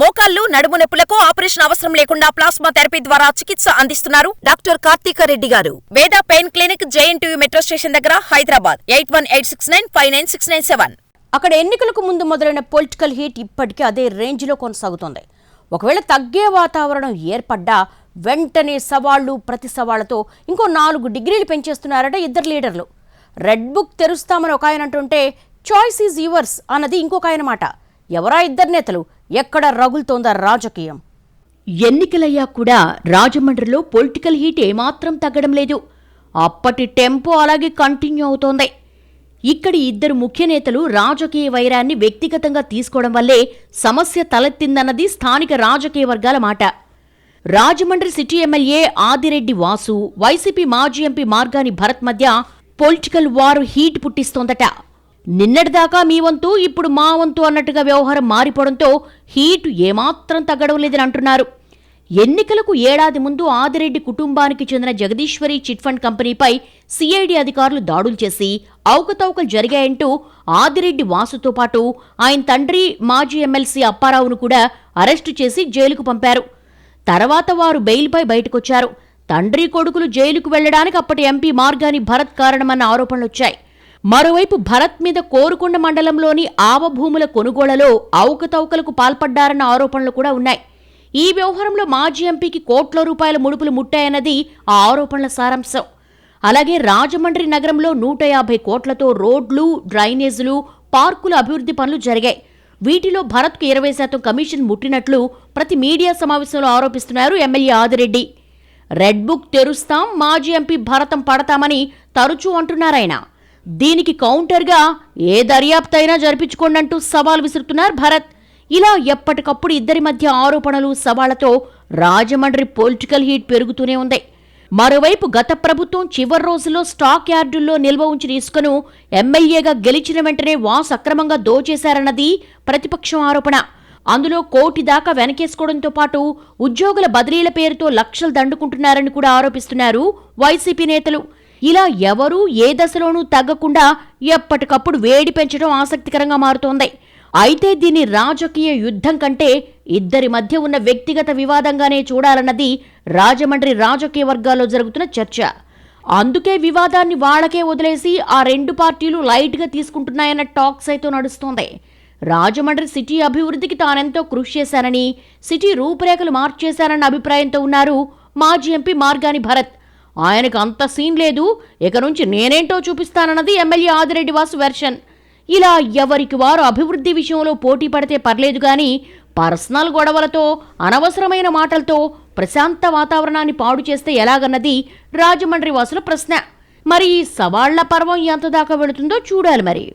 మోకాళ్ళు నడుము నొప్పులకు ఆపరేషన్ అవసరం లేకుండా ప్లాస్మా థెరపీ ద్వారా చికిత్స అందిస్తున్నారు doctor Karthika Reddy garu. Veda pain clinic JNTU metro station దగ్గర Hyderabad. Eight one eight six nine five nine six nine seven. అక్కడ ఎన్నికలకు ముందు మొదలైన పొలిటికల్ హీట్ ఇప్పటికీ అదే రేంజ్లో కొనసాగుతోంది. ఒకవేళ తగ్గే వాతావరణం ఏర్పడ్డా వెంటనే సవాళ్ళు ప్రతి సవాళ్ళతో ఇంకో నాలుగు డిగ్రీలు పెంచేస్తున్నారట ఇద్దరు లీడర్లు. రెడ్ బుక్ తెరుస్తామని ఒక ఆయన అంటుంటే చాయిస్ ఈజ్ యువర్స్ అన్నది ఇంకొక ఆయన మాట. ఎవరా ఇద్దరు నేతలు? ఎక్కడ రగులుతోందా రాజకీయం? ఎన్నికలయ్యా కూడా రాజమండ్రిలో పొలిటికల్ హీట్ ఏమాత్రం తగ్గడం లేదు. అప్పటి టెంపో అలాగే కంటిన్యూ అవుతోంది. ఇక్కడి ఇద్దరు ముఖ్య నేతలు రాజకీయ వైరాన్ని వ్యక్తిగతంగా తీసుకోవడం వల్లే సమస్య తలెత్తిందన్నది స్థానిక రాజకీయ వర్గాల మాట. Rajahmundry city MLA Adireddy Vasu YCP మాజీ ఎంపీ మార్గాని భరత్ మధ్య పొలిటికల్ వార్ హీట్ పుట్టిస్తోందట. నిన్నటిదాకా మీ వంతు ఇప్పుడు మా వంతు అన్నట్టుగా వ్యవహారం మారిపోవడంతో హీట్ ఏమాత్రం తగ్గడం లేదని అంటున్నారు. ఎన్నికలకు ఏడాది ముందు ఆదిరెడ్డి కుటుంబానికి చెందిన జగదీశ్వరి చిట్ ఫండ్ కంపెనీపై సిఐడి అధికారులు దాడులు చేసి అవకతవకలు జరిగాయంటూ ఆదిరెడ్డి వాసుతో పాటు ఆయన తండ్రి మాజీ ఎమ్మెల్సీ అప్పారావును కూడా అరెస్టు చేసి జైలుకు పంపారు. తర్వాత వారు బెయిల్పై బయటకొచ్చారు. తండ్రి కొడుకులు జైలుకు వెళ్ళడానికి అప్పటి ఎంపీ మార్గాని భరత్ కారణమన్న ఆరోపణలొచ్చాయి. మరోవైపు భరత్ మీద కోరుకొండ మండలంలోని ఆవభూముల కొనుగోళ్ళలో అవకతవకలకు పాల్పడ్డారన్న ఆరోపణలు కూడా ఉన్నాయి. ఈ వ్యవహారంలో మాజీ ఎంపీకి కోట్ల రూపాయల ముడుపులు ముట్టాయన్నది ఆ ఆరోపణల సారాంశం. అలాగే రాజమండ్రి నగరంలో నూట యాభై కోట్లతో రోడ్లు డ్రైనేజీలు పార్కుల అభివృద్ధి పనులు జరిగాయి. వీటిలో భరత్కు ఇరవై శాతం కమిషన్ ముట్టినట్లు ప్రతి మీడియా సమావేశంలో ఆరోపిస్తున్నారు ఎమ్మెల్యే ఆదిరెడ్డి. రెడ్ బుక్ తెరుస్తాం మాజీ ఎంపీ భరతం పడతామని తరచూ అంటున్నారాయన. దీనికి కౌంటర్గా ఏ దర్యాప్తు అయినా జరిపించుకోండంటూ సవాల్ విసురుతున్నారు భరత్. ఇలా ఎప్పటికప్పుడు ఇద్దరి మధ్య ఆరోపణలు సవాళ్ళతో రాజమండ్రి పొలిటికల్ హీట్ పెరుగుతూనే ఉంది. మరోవైపు గత ప్రభుత్వం చివరి రోజుల్లో స్టాక్ యార్డుల్లో నిల్వ ఉంచిన ఇసుకను ఎమ్మెల్యేగా గెలిచిన వెంటనే వాస్ అక్రమంగా దోచేశారన్నది ప్రతిపక్షం ఆరోపణ. అందులో కోటి దాకా వెనకేసుకోవడంతో పాటు ఉద్యోగుల బదిలీల పేరుతో లక్షలు దండుకుంటున్నారని కూడా ఆరోపిస్తున్నారు వైసీపీ నేతలు. ఇలా ఎవరూ ఏ దశలోనూ తగ్గకుండా ఎప్పటికప్పుడు వేడి పెంచడం ఆసక్తికరంగా మారుతోంది. అయితే దీన్ని రాజకీయ యుద్ధం కంటే ఇద్దరి మధ్య ఉన్న వ్యక్తిగత వివాదంగానే చూడాలన్నది రాజమండ్రి రాజకీయ వర్గాల్లో జరుగుతున్న చర్చ. అందుకే వివాదాన్ని వాళ్ళకే వదిలేసి ఆ రెండు పార్టీలు లైట్గా తీసుకుంటున్నాయన్న టాక్స్ అయితే నడుస్తోంది. రాజమండ్రి సిటీ అభివృద్ధికి తానెంతో కృషి చేశానని సిటీ రూపురేఖలు మార్చేశానన్న అభిప్రాయంతో ఉన్నారు మాజీ ఎంపీ మార్గాని భరత్. ఆయనకు అంత సీన్ లేదు. ఇక నుంచి నేనేంటో చూపిస్తానన్నది ఎమ్మెల్యే ఆదిరెడ్డి వాసు వెర్షన్. ఇలా ఎవరికి వారు అభివృద్ధి విషయంలో పోటీ పడితే పర్లేదు కానీ పర్సనల్ గొడవలతో అనవసరమైన మాటలతో ప్రశాంత వాతావరణాన్ని పాడు చేస్తే ఎలాగన్నది రాజమండ్రి వాసుల ప్రశ్న. మరి ఈ సవాళ్ళ పర్వం ఎంత దాకా వెళుతుందో చూడాలి మరి.